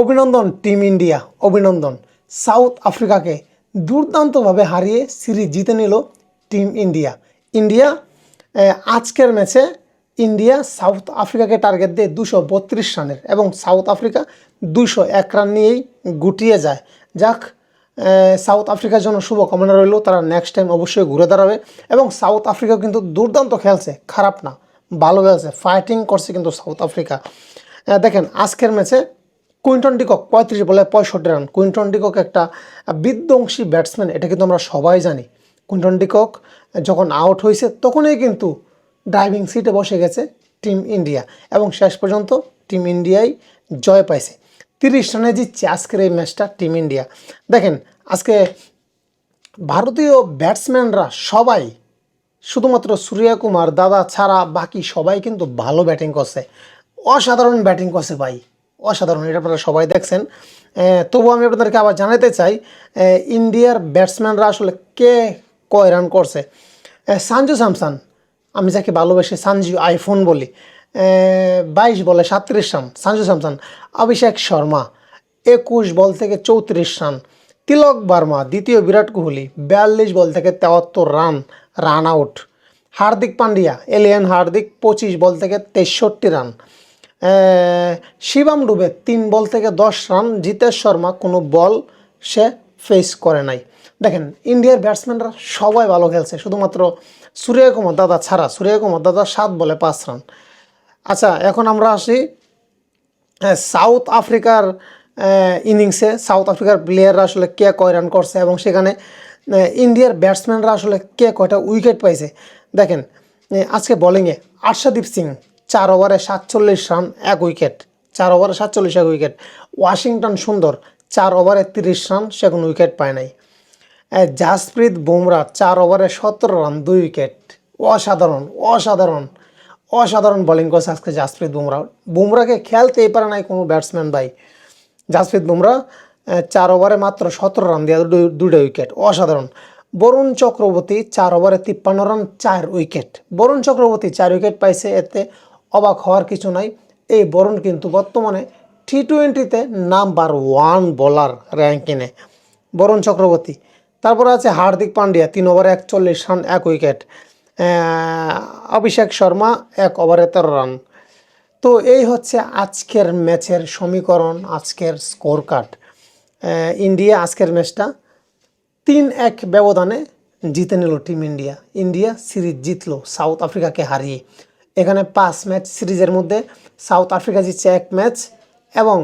অভিনন্দন team India, অভিনন্দন। South আফ্রিকাকে দুর্দান্তভাবে হারিয়ে সিরিজ জিতে নিল টিম ইন্ডিয়া। ইন্ডিয়া আজকের ম্যাচে ইন্ডিয়া সাউথ আফ্রিকাকে টার্গেট দিয়ে দুশো বত্রিশ রানের এবং সাউথ আফ্রিকা দুশো এক রান নিয়েই গুটিয়ে যায়। যাক সাউথ আফ্রিকার জন্য শুভকামনা রইল, তারা নেক্সট টাইম অবশ্যই ঘুরে দাঁড়াবে এবং সাউথ আফ্রিকা কিন্তু দুর্দান্ত খেলছে, খারাপ না, ভালো খেলছে ফাইটিং করছে কিন্তু সাউথ আফ্রিকা। দেখেন, আজকের ম্যাচে কুইন্টন ডিকক, পঁয়ত্রিশ বলে পঁয়ষট্টি রান। কুইন্টন ডিকক একটা বিধ্বংসী ব্যাটসম্যান, এটা কিন্তু আমরা সবাই জানি। কুইন্টন ডিকক যখন আউট হয়েছে, তখনই কিন্তু ড্রাইভিং সিটে বসে গেছে টিম ইন্ডিয়া এবং শেষ পর্যন্ত টিম ইন্ডিয়াই জয় পাইছে। তিরিশ রানে জিতছে আজকের এই ম্যাচটা টিম ইন্ডিয়া। দেখেন, আজকে ভারতীয় ব্যাটসম্যানরা সবাই, শুধুমাত্র সূর্য কুমার, দাদা ছাড়া বাকি সবাই কিন্তু ভালো ব্যাটিং করছে। অসাধারণ ব্যাটিং করছে ভাই। অসাধারণ, এটা আপনারা সবাই দেখছেন। তবু আমি আপনাদেরকে আবার জানাতে চাই ইন্ডিয়ার ব্যাটসম্যানরা আসলে কে কয় রান করছে? সানজু স্যামসান আমি যাকে ভালোবাসি, সানজু আইফোন বলি। বাইশ বলে সাতত্রিশ রান সঞ্জু স্যামসন অভিষেক শর্মা, একুশ বল থেকে চৌত্রিশ রান। তিলক বার্মা, দ্বিতীয় বিরাট কোহলি, বিয়াল্লিশ বল থেকে তেয়াত্তর run run out Hardik Pandya, alien Hardik, পঁচিশ বল থেকে তেষট্টি রান। শিবাম ডুবে তিন বল থেকে দশ রান, জিতেশ শর্মা কোনো বল সে ফেস করে নাই। দেখেন, ইন্ডিয়ার ব্যাটসম্যানরা সবাই ভালো খেলছে, শুধুমাত্র সূর্য কুমার দাদা ছাড়া। সূর্য কুমার দাদা সাত বলে পাঁচ রান। আচ্ছা এখন আমরা আসি সাউথ আফ্রিকার ইনিংসে। সাউথ আফ্রিকার প্লেয়াররা আসলে কে কয় রান করছে এবং সেখানে ইন্ডিয়ার ব্যাটসম্যানরা আসলে কে কয়টা উইকেট পাইছে? দেখেন আজকে বোলিংয়ে আর্শাদীপ সিং চার ওভারে সাতচল্লিশ রান, এক উইকেট। চার ওভারে সাতচল্লিশ, এক উইকেট। ওয়াশিংটন সুন্দর, চার ওভারে তিরিশ রান, সে কোনো উইকেট পায় নাই। জাসপ্রীত বুমরা চার ওভারে সতেরো রান, দুই উইকেট। অসাধারণ অসাধারণ অসাধারণ বোলিং করছে আজকে জাসপ্রীত বুমরা। বুমরাকে খেলতেই পারে নাই কোনো ব্যাটসম্যান ভাই। জাসপ্রীত বুমরা চার ওভারে মাত্র সতেরো রান, দিয়ে দু- দুইটা উইকেট। অসাধারণ। বরুণ চক্রবর্তী চার ওভারে তিপ্পান্ন রান, চার উইকেট। বরুণ চক্রবর্তী চার উইকেট পাইছে, এতে অবাক হওয়ার কিছু নাই। এই বরুণ কিন্তু বর্তমানে টি টোয়েন্টিতে নাম্বার ওয়ান বোলার র্যাঙ্কিংয়ে বরুণ চক্রবর্তী। তারপর আছে হার্দিক পান্ডিয়া, তিন ওভারে একচল্লিশ রান এক উইকেট অভিষেক শর্মা, এক ওভারে তেরো রান তো এই হচ্ছে আজকের ম্যাচের সমীকরণ, আজকের স্কোর কার্ড ইন্ডিয়া আজকের ম্যাচটা তিন এক ব্যবধানে জিতে নিল team India. India series South, south আফ্রিকাকে হারিয়ে। এখানে পাঁচ ম্যাচ সিরিজের মধ্যে সাউথ আফ্রিকা জিতছে এক ম্যাচ এবং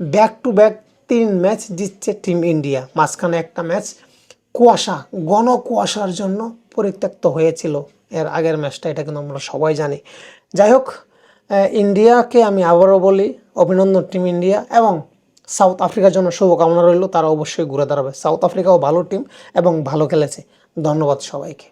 ব্যাক টু ব্যাক তিন ম্যাচ জিতছে টিম ইন্ডিয়া মাঝখানে একটা ম্যাচ কুয়াশা, ঘন কুয়াশার জন্য পরিত্যক্ত হয়েছিল এর আগের ম্যাচটা, এটা কিন্তু আমরা সবাই জানি। যাই হোক ইন্ডিয়াকে আমি আবারও বলি, অভিনন্দন টিম ইন্ডিয়া এবং সাউথ আফ্রিকার জন্য শুভকামনা রইল, তারা অবশ্যই ঘুরে দাঁড়াবে। সাউথ আফ্রিকাও ভালো টিম এবং ভালো খেলেছে। ধন্যবাদ সবাইকে।